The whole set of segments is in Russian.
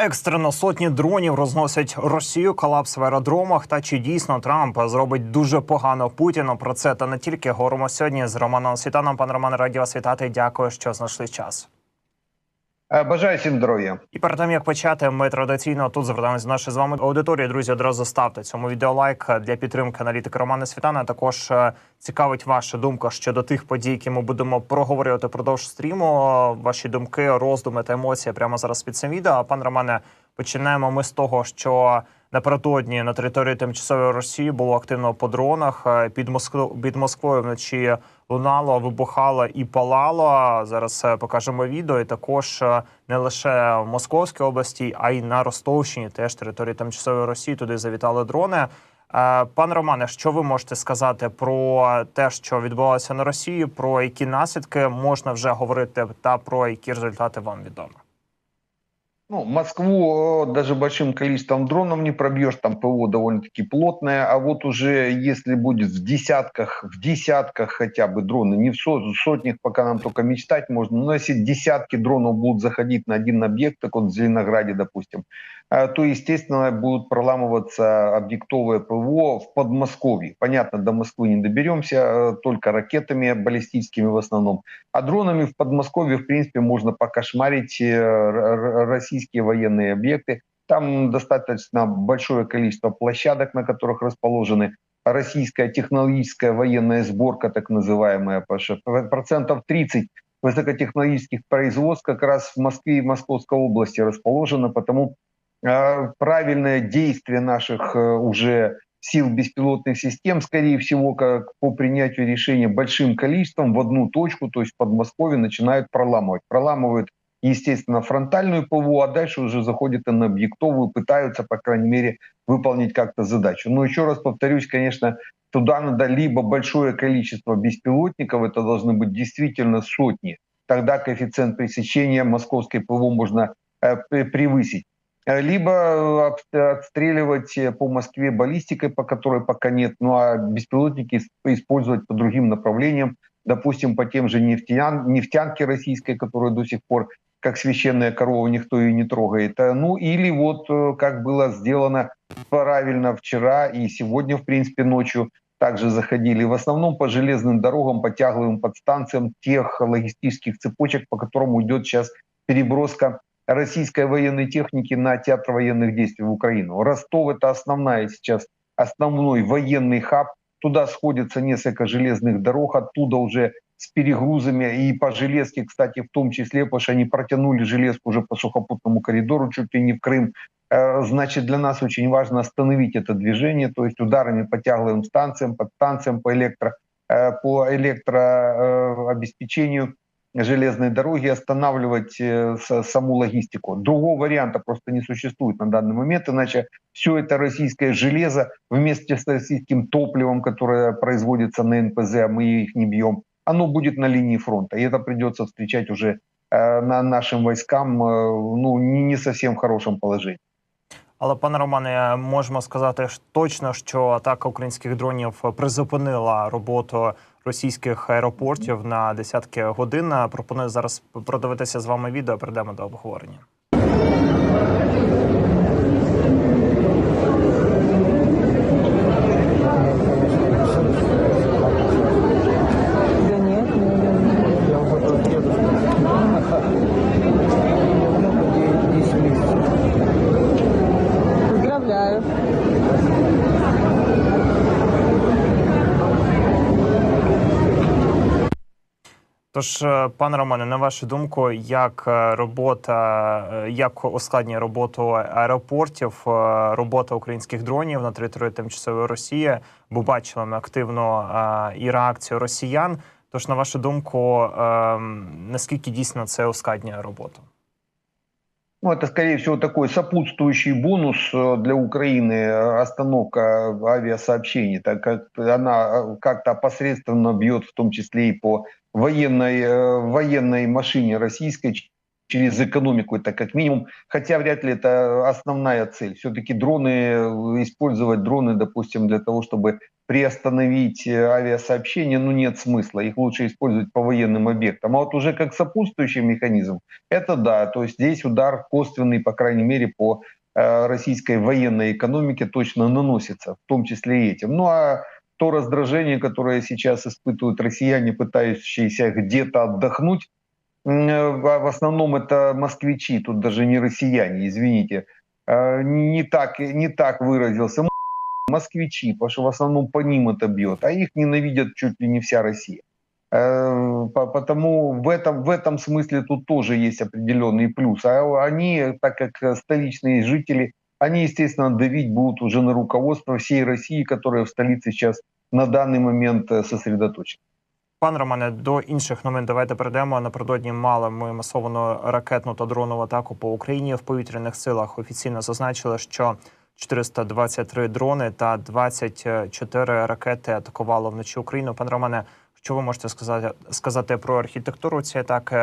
Екстрено сотні дронів розносять Росію колапс в аеродромах. Та чи дійсно Трамп зробить дуже погано Путіну? Про це та не тільки говоримо сьогодні з Романом Світаном. Пан Роман, раді вас вітати. Дякую, що знайшли час. Е, Бажаю всім здоров'я. І перед тим як почати, ми традиційно тут звертаємося до нашої з вами аудиторії. Друзі, одразу ставте цьому відео лайк для підтримки аналітика Романа Світана. Також е, цікавить ваша думка щодо тих подій, які ми будемо проговорювати впродовж стріму. Ваші думки, роздуми та емоції прямо зараз під цим відео. Пан Романе, починаємо ми з того, що напередодні на території тимчасової Росії було активно по дронах. Е, Під Москвою під Москвою вночі лунало, вибухало і палало. Зараз е, покажемо відео. І також е, не лише в Московській області, а й на Ростовщині, теж території тимчасової Росії. Туди завітали дрони. Пане Романе, що ви можете сказати про те, що відбувалося на Росії, про які наслідки можна вже говорити, та про які результати вам відомо? Ну, Москву э, даже большим количеством дронов не пробьешь, там ПВО довольно-таки плотное, а вот уже если будет в десятках, в десятках хотя бы дроны, не в со- в сотнях, пока нам только мечтать можно, но если десятки дронов будут заходить на один объект, так вот в Зеленограде, допустим, то, естественно, будут проламываться объектовые ПВО в Подмосковье. Понятно, до Москвы не доберемся, э, только ракетами баллистическими в основном. А дронами в Подмосковье, в принципе, можно покошмарить э, российские военные объекты. Там достаточно большое количество площадок, на которых расположены российская технологическая военная сборка, так называемая, процентов 30 высокотехнологических производств как раз в Москве и Московской области расположено, потому правильное действие наших э, уже сил беспилотных систем, скорее всего, как по принятию решения большим количеством в одну точку, то есть в Подмосковье, начинают проламывать. Проламывают, естественно, фронтальную ПВО, а дальше уже заходят и на объектовую, пытаются, по крайней мере, выполнить как-то задачу. Но еще раз повторюсь, конечно, туда надо либо большое количество беспилотников, это должны быть действительно сотни, тогда коэффициент пресечения московской ПВО можно э, пре- превысить. Э, Либо э, об- отстреливать э, по Москве баллистикой, по которой пока нет, ну а беспилотники ис- использовать по другим направлениям, допустим, по тем же нефтян, нефтянке российской, которую до сих пор как священная корова никто ее не трогает. Э, Ну или вот э, как было сделано правильно вчера и сегодня, в принципе, ночью также заходили. В основном по железным дорогам, по тягловым подстанциям тех логистических цепочек, по которым идет сейчас переброска российской военной техники на театр военных действий в Украину. Ростов это основная сейчас, основной военный хаб. Туда сходятся несколько железных дорог, оттуда уже с перегрузами и по железке, кстати, в том числе, потому что они протянули железку уже по сухопутному коридору чуть ли не в Крым. Э, Значит, для нас очень важно остановить это движение, то есть ударами по тягловым станциям, по станциям, по электро, э, по электрообеспечению железной дороги останавливать э, саму логистику. Другого варианта просто не существует на данный момент, иначе все это российское железо вместе с российским топливом, которое производится на НПЗ, а мы их не бьем, оно будет на линии фронта. И это придется встречать уже э, на нашим войскам э, ну, не, в хорошем положении. Але пане Романе, можемо сказати точно, що атака українських дронів призупинила роботу російських аеропортів на десятки годин. Пропоную зараз продивитися з вами відео. Перейдемо до обговорення. Тож, е, пане Романе, на вашу думку, як е, робота, е, як ускладнює роботу аеропортів, е, робота українських дронів на території тимчасової Росії? Бо бачили ми активно е, і реакцію росіян. Тож, на вашу думку, е, наскільки дійсно це ускладнює роботу? Ну, это, скорее всего, такой сопутствующий бонус э, для Украины э, остановка авиасообщений, так как она э, как-то опосредственно бьет в том числе и по военной, э, военной машине российской, через экономику, это как минимум. Хотя вряд ли это основная цель. Все-таки дроны, э, использовать дроны, допустим, для того, чтобы приостановить э, авиасообщение, ну нет смысла. Их лучше использовать по военным объектам. А вот уже как сопутствующий механизм, это да. То есть здесь удар косвенный, по крайней мере, по российской военной экономике точно наносится, в том числе и этим. Ну а то раздражение, которое сейчас испытывают россияне, пытающиеся где-то отдохнуть, Э, в основном это москвичи, тут даже не россияне, извините. Э, не так, не так выразился. Москвичи, потому что в основном по ним это бьет, а их ненавидят чуть ли не вся Россия. Э, потому в этом, в этом смысле тут тоже есть определенный плюс. А они, так как столичные жители, они, естественно, давить будут уже на руководство всей России, которая в столице сейчас на данный момент сосредоточена. Пан Романе, до інших новин давайте перейдемо. Напередодні мали ми масовану ракетну та дронову атаку по Україні в повітряних силах. Офіційно зазначили, що 423 дрони та 24 ракети атакувало вночі Україну. Пан Романе, що ви можете сказати сказати про архітектуру цієї атаки?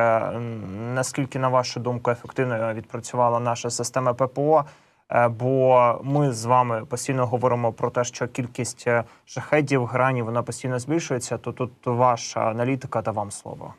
Наскільки на вашу думку ефективно відпрацювала наша система ППО? Е, бо ми з вами постійно говоримо про те, що кількість е, шахедів, гранів вона постійно збільшується. То тут ваша аналітика та вам слово.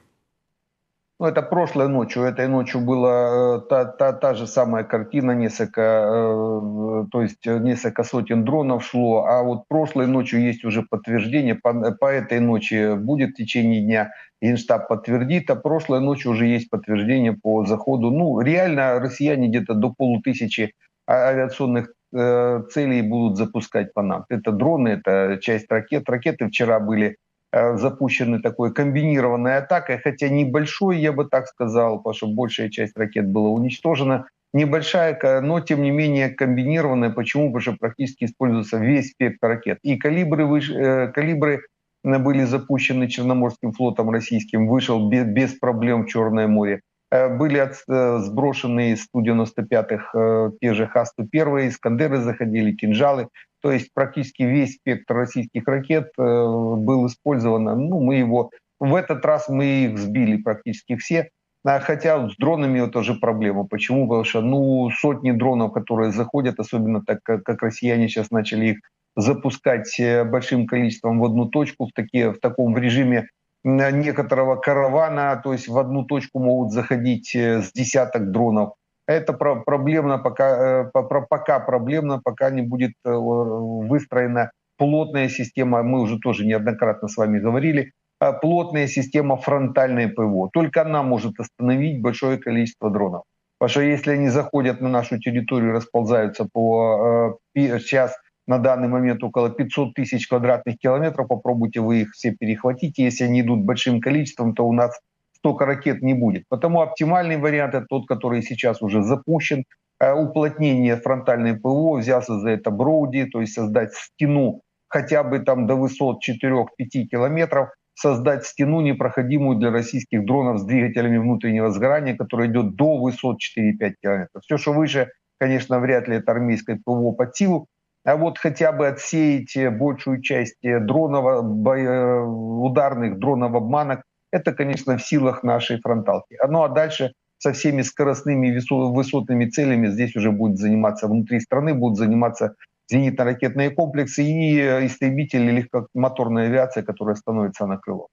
Ну, это прошлой ночью. Этой ночью была та, та, та же самая картина, несколько, э, то есть несколько сотен дронов шло. А вот прошлой ночью есть уже подтверждение. По, по этой ночи будет в течение дня. Генштаб подтвердит, а прошлой ночью уже есть подтверждение по заходу. Ну, реально россияне где-то до полутысячи а, авиационных э, целей будут запускать по нам. Это дроны, это часть ракет. Ракеты вчера были э, запущены такой комбинированной атакой, хотя небольшой, я бы так сказал, потому что большая часть ракет была уничтожена. Небольшая, но тем не менее комбинированная. Почему? Потому что практически используется весь спектр ракет. И калибры, выш... э, калибры были запущены Черноморским флотом российским, вышел без, без проблем в Черное море. Э, были от, э, сброшены из Ту-95-х э, те же Х-101, Искандеры заходили, кинжалы. То есть практически весь спектр российских ракет был использован. Ну, мы его в этот раз мы их сбили практически все. А хотя с дронами это тоже проблема. Почему? Потому что ну, сотни дронов, которые заходят, особенно так как, как россияне сейчас начали их запускать большим количеством в одну точку в, такие, в таком режиме некоторого каравана, то есть в одну точку могут заходить э, с десяток дронов. Это проблемно, пока, э, пока проблемно, пока не будет э, выстроена плотная система, мы уже тоже неоднократно с вами говорили, плотная система фронтальной ПВО. Только она может остановить большое количество дронов. Потому что если они заходят на нашу территорию, расползаются по сейчас на данный момент около 500 тысяч квадратных километров. Попробуйте вы их все перехватить. Если они идут большим количеством, то у нас столько ракет не будет. Потому оптимальный вариант это тот, который сейчас уже запущен. Э, уплотнение фронтальной ПВО взялся за это Броуди, то есть создать стену хотя бы там до высот 4-5 километров, создать стену, непроходимую для российских дронов с двигателями внутреннего сгорания, которая идет до высот 4-5 километров. Все, что выше, конечно, вряд ли это армейское ПВО под силу, вот хотя бы отсеять э, большую часть э, дронов, э, ударных дронов обманок, это, конечно, в силах нашей фронталки. Ну а дальше со всеми скоростными высотными целями здесь уже будет заниматься внутри страны, будут заниматься зенитно-ракетные комплексы и истребители легкомоторной авиации, которая становится на крыло.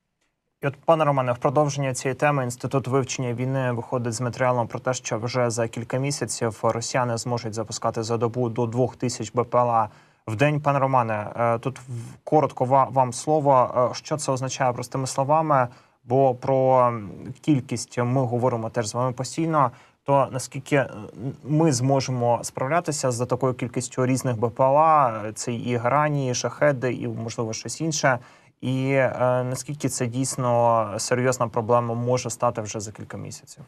І от, пане Романе, в продовження цієї теми інститут вивчення війни виходить з матеріалом про те, що вже за кілька місяців росіяни зможуть запускати за добу до двох тисяч БПЛА в день. Пане Романе, е, тут коротко вам слово. Е, що це означає простими словами? Бо про кількість ми говоримо теж з вами постійно. То наскільки ми зможемо справлятися за такою кількістю різних БПЛА, це і грані, і шахеди, і можливо щось інше. І е, наскільки це дійсно серйозна проблема може стати вже за кілька місяців?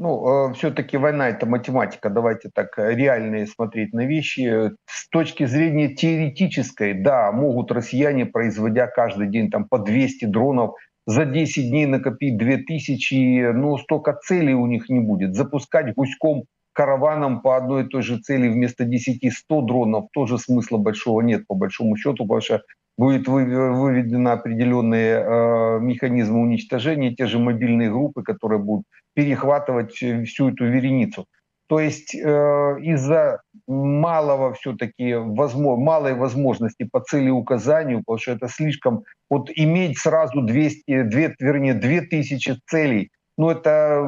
Ну, э, все-таки война это математика. Давайте так реально смотреть на вещи. С точки зрения теоретической, да, могут россияне, производя каждый день там по 200 дронов, за 10 дней накопить 2000, но столько целей у них не будет. Запускать гуськом караваном по одной и той же цели вместо 10-100 дронов тоже смысла большого нет, по большому счету, потому что будет вы- выведено определенные э, механизмы уничтожения, те же мобильные группы, которые будут перехватывать э, всю эту вереницу. То есть э, из-за малого все-таки возможно, малой возможности по целеуказанию, потому что это слишком вот иметь сразу 200, 2, вернее 2000 целей, ну это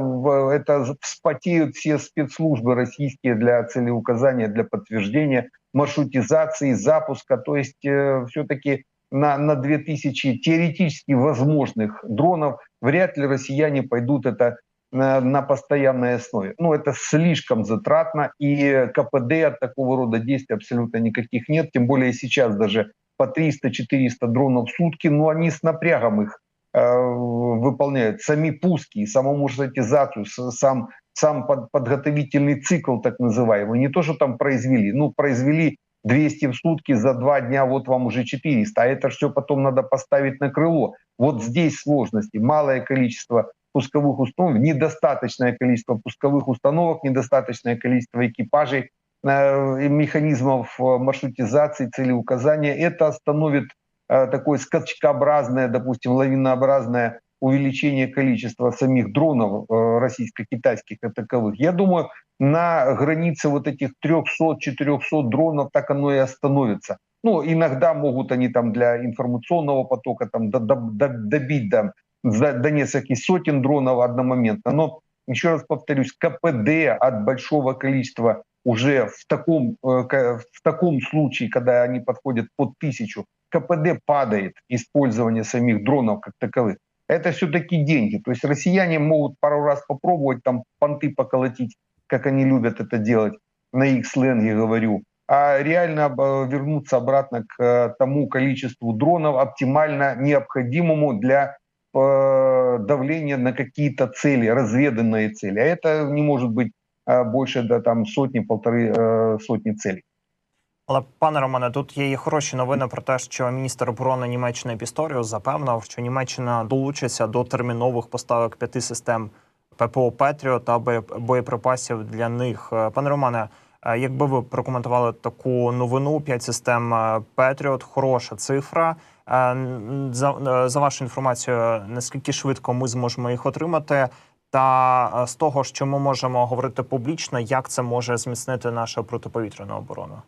это вспотеют все спецслужбы российские для целеуказания, для подтверждения маршрутизации, запуска. То есть все-таки на, на 2000 теоретически возможных дронов вряд ли россияне пойдут это на, на постоянной основе. Ну, это слишком затратно, и КПД от такого рода действий абсолютно никаких нет, тем более сейчас даже по 300-400 дронов в сутки, но они с напрягом их э, выполняют. Сами пуски, и саму маршрутизацию, сам, сам под- подготовительный цикл так называемый, не то, что там произвели, ну, произвели 200 в сутки за два дня, вот вам уже 400, а это все потом надо поставить на крыло. Вот здесь сложности, малое количество пусковых установок, недостаточное количество пусковых установок, недостаточное количество экипажей, э, механизмов э, маршрутизации, целеуказания. Это остановит э, такое скачкообразное, допустим, лавинообразное увеличение количества самих дронов э, российско-китайских как таковых. Я думаю, на границе вот этих 300-400 дронов так оно и остановится. Ну, иногда могут они там для информационного потока там до- до- до- добить там, за- до нескольких сотен дронов одномоментно. Но, еще раз повторюсь, КПД от большого количества уже в таком, э, в таком случае, когда они подходят под тысячу, КПД падает использование самих дронов как таковых. Это все-таки деньги. То есть россияне могут пару раз попробовать там понты поколотить, как они любят это делать, на их сленге говорю, а реально э, вернуться обратно к э, тому количеству дронов, оптимально необходимому для э, давления на какие-то цели, разведанные цели. А это не может быть больше да, там, сотни, полторы сотни целей. Але пане Романе, тут є і хороші новини про те, що міністр оборони Німеччини Пісторіус запевнив, що Німеччина долучиться до термінових поставок п'яти систем ППО Петріот та боєприпасів для них. Е, Пане Романе, е, якби ви прокоментували таку новину, п'ять систем е, Петріот, хороша цифра. За, за вашу інформацію, наскільки швидко ми зможемо їх отримати? Та з того, що ми можемо говорити публічно, як це може зміцнити нашу протиповітряну оборону?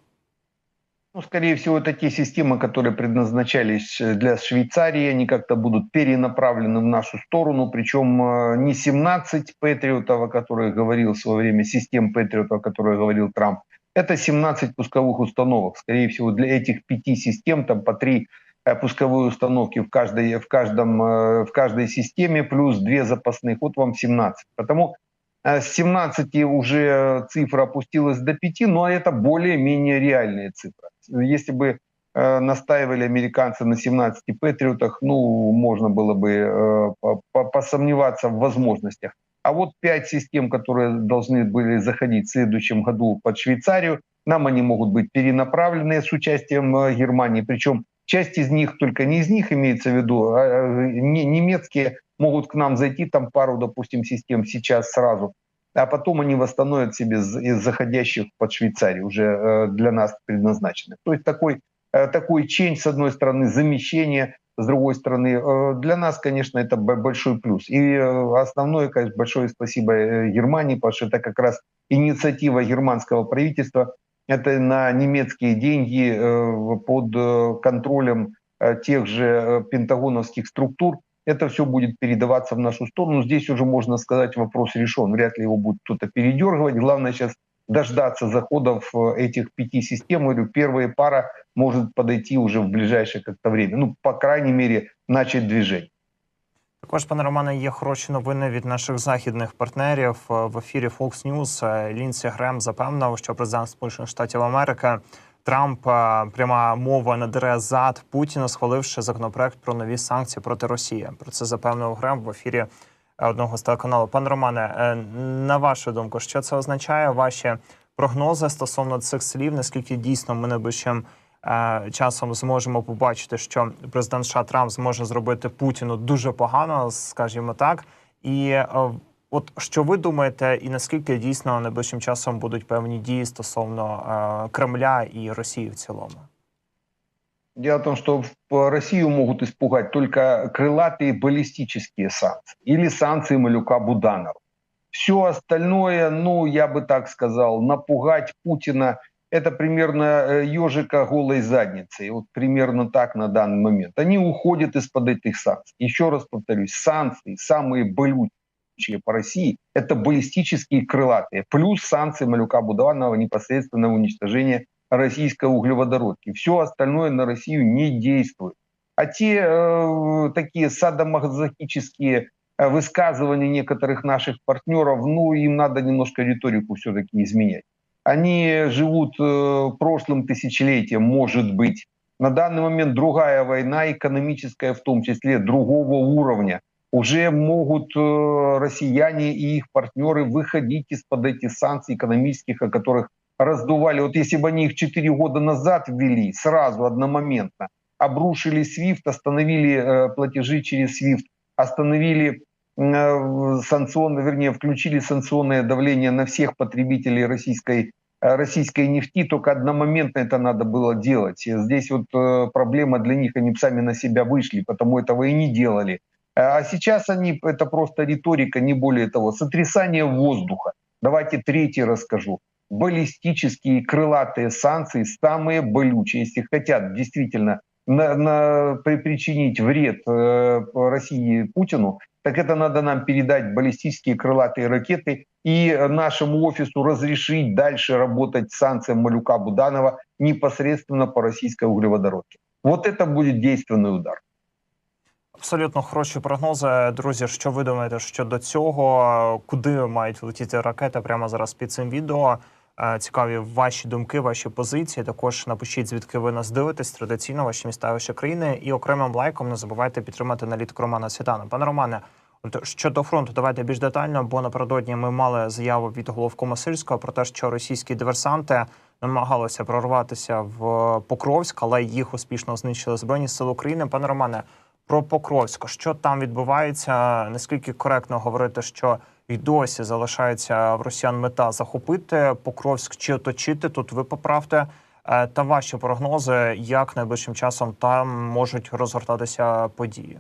Ну, скорее всего, это те системы, которые предназначались э, для Швейцарии, они как-то будут перенаправлены в нашу сторону, причем э, не 17 патриотов, о которых говорил в свое время, систем патриотов, о которых говорил Трамп, это 17 пусковых установок. Скорее всего, для этих пяти систем там по три э, пусковые установки в каждой, в, каждом, в каждой системе, плюс две запасных. Вот вам 17. Потому с 17 уже цифра опустилась до 5, но это более-менее реальные цифры. Если бы э, настаивали американцы на 17 патриотах, ну, можно было бы э, по- по- посомневаться в возможностях. А вот пять систем, которые должны были заходить в следующем году под Швейцарию, нам они могут быть перенаправлены с участием э, Германии. Причем часть из них, только не из них имеется в виду, а не- немецкие могут к нам зайти, там пару, допустим, систем сейчас сразу, а потом они восстановят себе из заходящих под Швейцарию, уже э, для нас предназначенных. То есть такой, э, такой ченч, с одной стороны, замещение, с другой стороны, э, для нас, конечно, это большой плюс. И основное, конечно, большое спасибо Германии, потому что это как раз инициатива германского правительства, это на немецкие деньги э, под э, контролем э, тех же пентагоновских структур, это все будет передаваться в нашу сторону. Здесь уже можно сказать, вопрос решен. Вряд ли его будет кто-то передергивать. Главное сейчас дождаться заходов этих пяти систем. Говорю, первая пара может подойти уже в ближайшее как-то время. Ну, по крайней мере, начать движение. Також, пане Романе, є хороші новини від наших західних партнерів Е, в ефірі Fox News. е, Лінсі Грем запевнив, що президент Сполучених Штатів Америки Трамп е, пряма мова надере зад Путіна, схваливши законопроект про нові санкції проти Росії. Про це запевнив Грем в ефірі одного з телеканалів. Пане Романе, на вашу думку, що це означає? Ваші прогнози стосовно цих слів? Наскільки дійсно ми найближчим часом зможемо побачити, що президент США Трамп зможе зробити Путіну дуже погано, скажімо так. І е, от що ви думаєте, і наскільки дійсно найближчим часом будуть певні дії стосовно е, Кремля і Росії в цілому? Дело в том, что в Россию могут испугать только крылатые баллистические санкции или санкции Малюка Буданова. Все остальное, ну, я бы так сказал, напугать Путина – это примерно ежика голой задницей. Вот примерно так на данный момент. Они уходят из-под этих санкций. Еще раз повторюсь, санкции самые болючие по России – это баллистические крылатые. Плюс санкции Малюка Буданова непосредственного уничтожения российской углеводородки. Все остальное на Россию не действует. А те э, такие садомазохические э, высказывания некоторых наших партнеров, ну, им надо немножко риторику все-таки изменять. Они живут э, прошлым тысячелетием, может быть. На данный момент другая война, экономическая в том числе, другого уровня. Уже могут э, россияне и их партнеры выходить из-под этих санкций экономических, о которых раздували. Вот если бы они их 4 года назад ввели, сразу, одномоментно, обрушили SWIFT, остановили э, платежи через SWIFT, остановили э, санкционно, вернее, включили санкционное давление на всех потребителей российской, э, российской нефти, только одномоментно это надо было делать. Здесь вот э, проблема для них, они сами на себя вышли, потому этого и не делали. А сейчас они, это просто риторика, не более того, сотрясание воздуха. Давайте третий расскажу баллистические крылатые санкции самые болючие, если хотят действительно на, на, при, причинить вред э, России и Путину, так это надо нам передать баллистические крылатые ракеты и нашему офису разрешить дальше работать с санкциям Малюка Буданова непосредственно по российской углеводородке. Вот это будет действенный удар. Абсолютно хороші прогнози. Друзі, що ви думаєте щодо цього? Куди мають влетіти ракети прямо зараз під цим відео? Е, Цікаві ваші думки, ваші позиції. Також напишіть, звідки ви нас дивитесь традиційно, ваші міста, ваші країни. І окремим лайком не забувайте підтримати аналітику Романа Світана. Пане Романе, от щодо фронту, давайте більш детально, бо напередодні ми мали заяву від головкома Сирського про те, що російські диверсанти намагалися прорватися в Покровськ, але їх успішно знищили збройні сили України. Пане Романе, про Покровськ, що там відбувається? Наскільки коректно говорити, що і досі залишається в росіян мета захопити Покровськ чи оточити? Тут ви поправте Е, та ваші прогнози, як найближчим часом там можуть розгортатися події.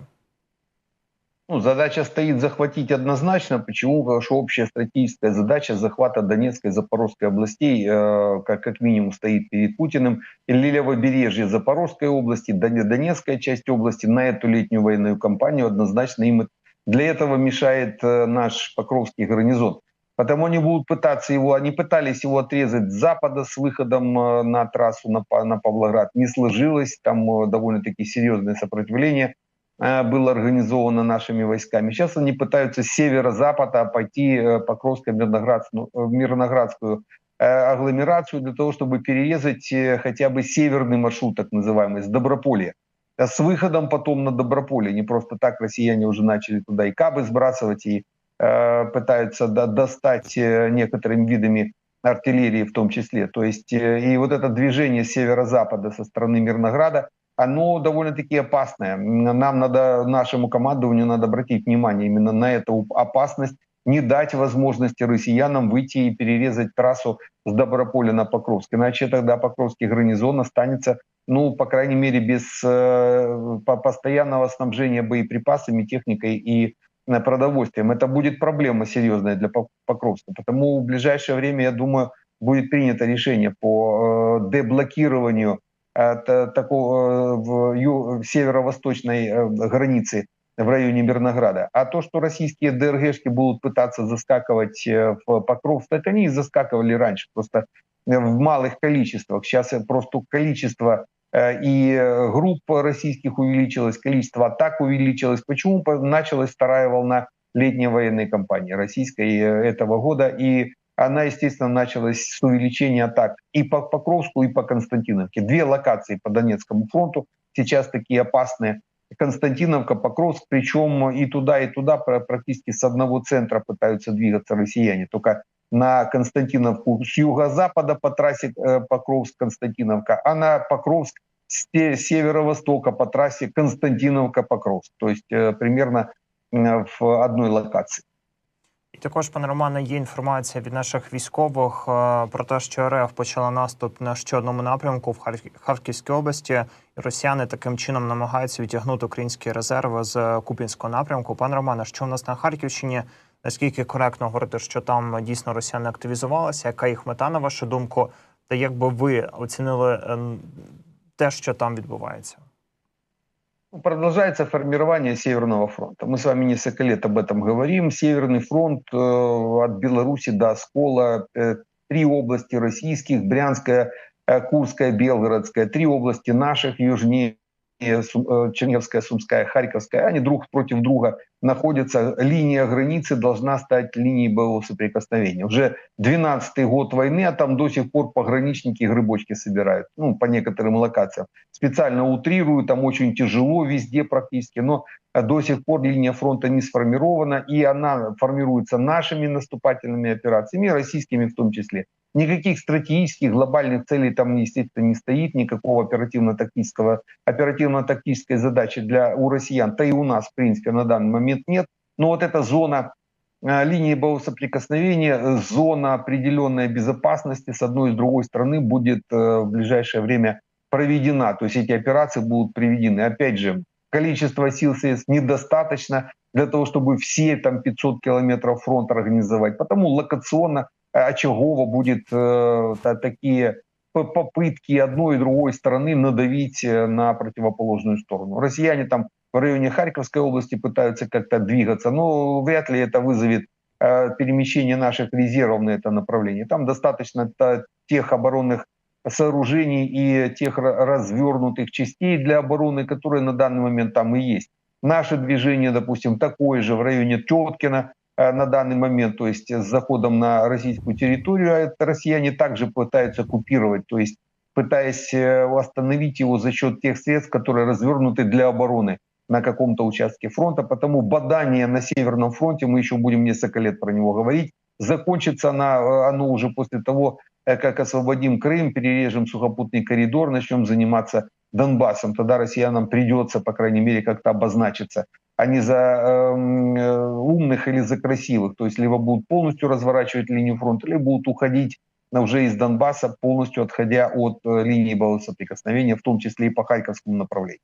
Ну, задача стоит захватить однозначно. Почему? Потому что общая стратегическая задача захвата Донецкой и Запорожской областей э, как, как минимум стоит перед Путиным. Или левобережье Запорожской области, Дон- Донецкая часть области на эту летнюю военную кампанию однозначно им для этого мешает э, наш Покровский гарнизон. Потому они будут пытаться его, они пытались его отрезать с запада с выходом э, на трассу на, на Павлоград. Не сложилось, там э, довольно-таки серьезное сопротивление было организовано нашими войсками. Сейчас они пытаются с северо-запада пойти Покровскую Мирноградскую, агломерацию для того, чтобы перерезать хотя бы северный маршрут, так называемый, с Доброполья. А С выходом потом на Доброполье. Не просто так россияне уже начали туда и кабы сбрасывать, и э, пытаются до- достать э, некоторыми видами артиллерии в том числе. То есть э, и вот это движение северо-запада со стороны Мирнограда, оно довольно-таки опасное. Нам надо, нашему командованию надо обратить внимание именно на эту опасность, не дать возможности россиянам выйти и перерезать трассу с Доброполя на Покровск. Иначе тогда Покровский гарнизон останется, ну, по крайней мере, без э, по- постоянного снабжения боеприпасами, техникой и э, продовольствием. Это будет проблема серьезная для Пок- Покровска. Потому в ближайшее время, я думаю, будет принято решение по э, деблокированию э, та- такого э, в северо-восточной э, границы в районе Мирнограда. А то, что российские ДРГшки будут пытаться заскакивать э, в Покровск, так они и заскакивали раньше, просто э, в малых количествах. Сейчас э, просто количество э, и э, групп российских увеличилось, количество атак увеличилось. Почему По- началась вторая волна летней военной кампании российской э, этого года? И она, естественно, началась с увеличения атак и по Покровску, и по Константиновке. Две локации по Донецкому фронту сейчас такие опасные. Константиновка, Покровск, причем и туда, и туда пр- практически с одного центра пытаются двигаться россияне. Только на Константиновку с юго-запада по трассе э, Покровск-Константиновка, а на Покровск с северо-востока по трассе Константиновка-Покровск. То есть э, примерно в одной локации. І також, пане Романе, є інформація від наших військових е, про те, що РФ почала наступ на ще одному напрямку в Харківській області, і росіяни таким чином намагаються відтягнути українські резерви з Купінського напрямку. Пане Романе, що у нас на Харківщині? Наскільки коректно говорити, що там дійсно росіяни активізувалися? Яка їх мета, на вашу думку? Та як би ви оцінили е, те, що там відбувається? Ну, Продолжается формирование Северного фронта. Мы с вами несколько лет об этом говорим. Северный фронт э, от Беларуси до Оскола, э, три области российских, Брянская, э, Курская, Белгородская, три области наших, южнее Сум- э, Черниговская, Сумская, Харьковская, они друг против друга находятся. Линия границы должна стать линией боевого соприкосновения. Уже 12-й год войны, а там до сих пор пограничники грибочки собирают, ну, по некоторым локациям. Специально утрирую, там очень тяжело везде практически, но до сих пор линия фронта не сформирована, и она формируется нашими наступательными операциями, российскими в том числе. Никаких стратегических глобальных целей там, естественно, не стоит, никакого оперативно-тактического, оперативно-тактической задачи для у россиян, да и у нас, в принципе, на данный момент нет. Но вот эта зона э, линии боевого соприкосновения, э, зона определенной безопасности с одной и с другой стороны будет э, в ближайшее время проведена. То есть эти операции будут приведены. Опять же, количество сил средств недостаточно для того, чтобы все там 500 километров фронта организовать. Потому локационно очагово будет э, та- такие попытки одной и другой стороны надавить э, на противоположную сторону. Россияне там в районе Харьковской области пытаются как-то двигаться, но вряд ли это вызовет э, перемещение наших резервов на это направление. Там достаточно та- тех оборонных сооружений и тех ра- развернутых частей для обороны, которые на данный момент там и есть. Наше движение, допустим, такое же в районе Теткина э, на данный момент, то есть с заходом на российскую территорию, а это россияне также пытаются купировать, то есть пытаясь э, восстановить его за счет тех средств, которые развернуты для обороны на каком-то участке фронта. Потому бадание на Северном фронте, мы еще будем несколько лет про него говорить, закончится на, э, оно уже после того, э, как освободим Крым, перережем сухопутный коридор, начнем заниматься Донбассом. Тогда россиянам придется, по крайней мере, как-то обозначиться, а не за эм, э, умных или за красивых. То есть либо будут полностью разворачивать линию фронта, либо будут уходить на- уже из Донбасса, полностью отходя от э, линии боевого соприкосновения, в том числе и по Харьковскому направлению.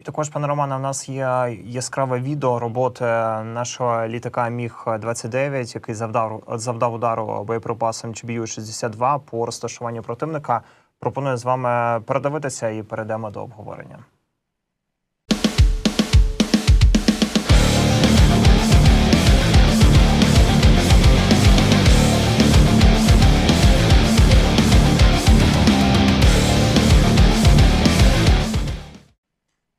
І також, пане Романе, у нас є яскраве відео роботи нашого літака Міг 29 який завдав завдав удару боєприпасом GBU-62 по розташуванню противника. Пропоную з вами передивитися і перейдемо до обговорення.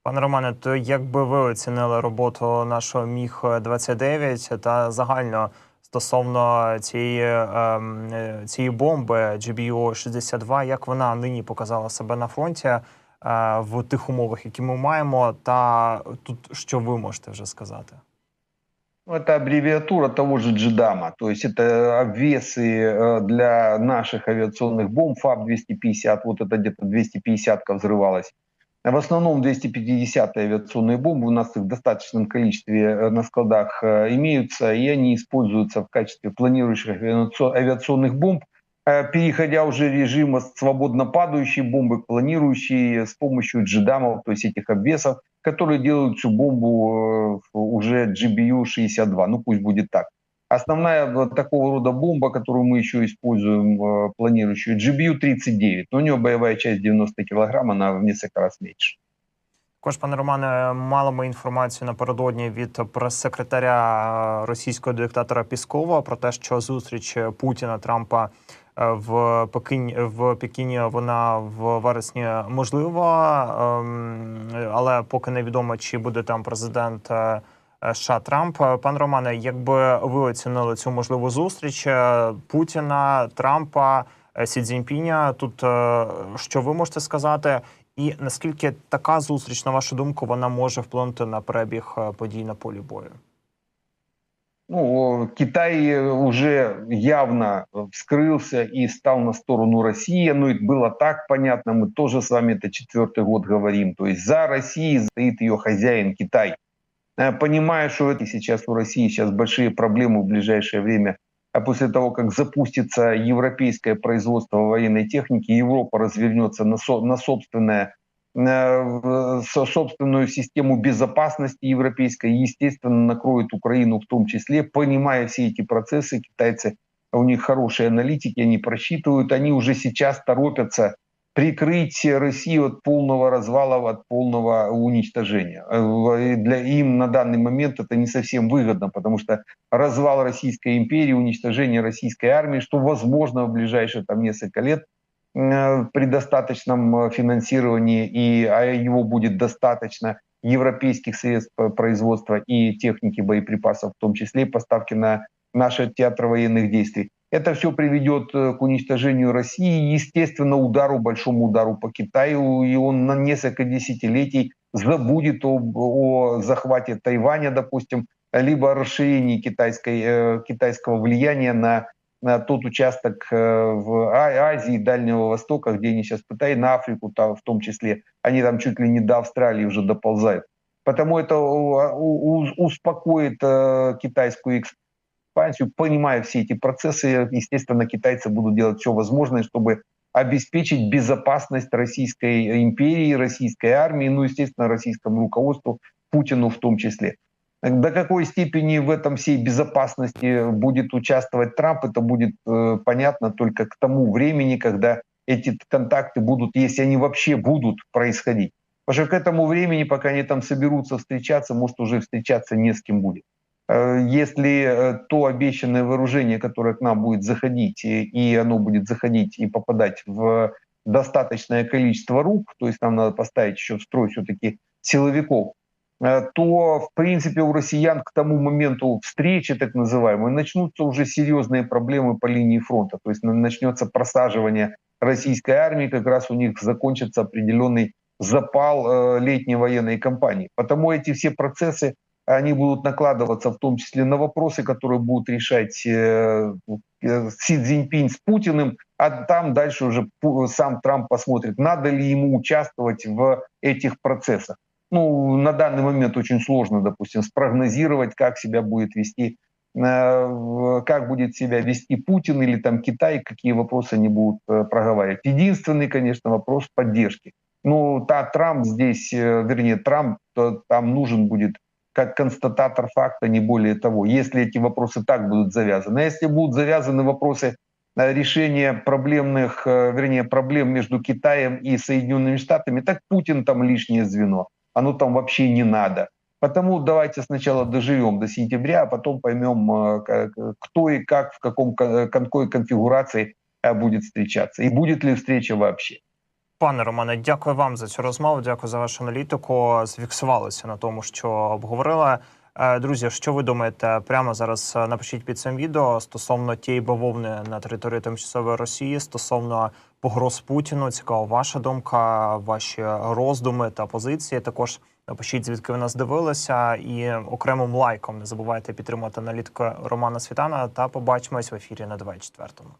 Пане Романе, то як би ви оцінили роботу нашого Міг 29 та загально стосовно цієї, ем, е, цієї бомби GBU-62, як вона нині показала себе на фронті е, в тих умовах, які ми маємо, та тут що ви можете вже сказати? Ну, Это аббревиатура того же Джедама, то есть это обвесы э, для наших авиационных бомб ФАБ-250, вот это где-то 250-ка взрывалась. В основном 250 авиационные бомбы у нас их в достаточном количестве э, на складах э, имеются, и они используются в качестве планирующих авиацион- авиационных бомб, э, переходя уже режима свободно падающей бомбы к планирующей с помощью джедамов, то есть этих обвесов, которые делают всю бомбу уже GBU-62, ну пусть будет так. Основная такого рода бомба, которую мы еще используем, э, планирующую, GBU-39, но у нее боевая часть 90 килограмм, она в несколько раз меньше. Також, пане Романе, мали ми інформацію напередодні від прес-секретаря е, російського диктатора Піскова про те, що зустріч Путіна Трампа е, в Пекіні в Пекіні вона в вересні можлива, ем, але поки невідомо, чи буде там президент. е, США Трамп, пан Романе, якби ви оцінили цю можливу зустріч е, Путіна, Трампа, е, Сі Цзіньпіня, тут е, що ви можете сказати? І наскільки така зустріч, на вашу думку, вона може вплинути на перебіг е, подій на полі бою? Ну, Китай э, уже явно вскрылся и стал на сторону России. Ну, и было так понятно, мы тоже с вами это четвертый год говорим. То есть за Россией стоит ее хозяин Китай. Э, понимая, что это сейчас у России сейчас большие проблемы в ближайшее время, а после того, как запустится европейское производство военной техники, Европа развернется на, со- на собственное э, в- со- собственную систему безопасности европейской, естественно, накроет Украину в том числе, понимая все эти процессы, китайцы, у них хорошие аналитики, они просчитывают, они уже сейчас торопятся прикрыть Россию от полного развала, от полного уничтожения. Э, Для им на данный момент это не совсем выгодно, потому что развал Российской империи, уничтожение российской армии, что возможно в ближайшие там, несколько лет, э, при достаточном э, финансировании, и, а его будет достаточно, европейских средств производства и техники боеприпасов, в том числе и поставки на наши театры военных действий. Это все приведет э, к уничтожению России, и, естественно, удару, большому удару по Китаю, и он на несколько десятилетий забудет об, о захвате Тайваня, допустим, либо о расширении китайской, э, китайского влияния на, на тот участок э, в А- Азии, Дальнего Востока, где они сейчас пытаются, на Африку та- в том числе. Они там чуть ли не до Австралии уже доползают. Потому это успокоит китайскую экспансию, понимая все эти процессы, естественно, китайцы будут делать все возможное, чтобы обеспечить безопасность Российской империи, российской армии, ну, естественно, российскому руководству, Путину в том числе. До какой степени в этом всей безопасности будет участвовать Трамп, это будет э, понятно только к тому времени, когда эти контакты будут, если они вообще будут происходить. Потому что к этому времени, пока они там соберутся встречаться, может уже встречаться не с кем будет. Э, Если э, то обещанное вооружение, которое к нам будет заходить, и, оно будет заходить и попадать в достаточное количество рук, то есть нам надо поставить еще в строй все-таки силовиков, э, то, в принципе, у россиян к тому моменту встречи, так называемой, начнутся уже серьезные проблемы по линии фронта. То есть на- начнется просаживание российской армии, как раз у них закончится определенный запал летней военной кампании. Потому эти все процессы, они будут накладываться в том числе на вопросы, которые будут решать э, э, Си Цзиньпинь с Путиным, а там дальше уже сам Трамп посмотрит, надо ли ему участвовать в этих процессах. Ну, на данный момент очень сложно, допустим, спрогнозировать, как себя будет вести, э, как будет себя вести Путин или там Китай, какие вопросы они будут проговаривать. Единственный, конечно, вопрос поддержки. Ну, та Трамп здесь, вернее, Трамп там нужен будет как констататор факта, не более того, если эти вопросы так будут завязаны. А если будут завязаны вопросы э, решения проблемных, э, вернее, проблем между Китаем и Соединенными Штатами, так Путин там лишнее звено. Оно там вообще не надо. Потому давайте сначала доживем до сентября, а потом поймем, э, кто и как, в каком, ко- какой конфигурации будет встречаться. И будет ли встреча вообще. Пане Романе, дякую вам за цю розмову. Дякую за вашу аналітику. Зфіксувалися на тому, що обговорили. Е, Друзі, що ви думаєте? Прямо зараз е, напишіть під цим відео стосовно тієї бавовни на території тимчасової Росії, стосовно погроз Путіну. Цікава ваша думка, ваші роздуми та позиції. Також напишіть, звідки ви нас дивилися, і окремим лайком не забувайте підтримати аналітику Романа Світана. Та побачимось в ефірі на 24-му.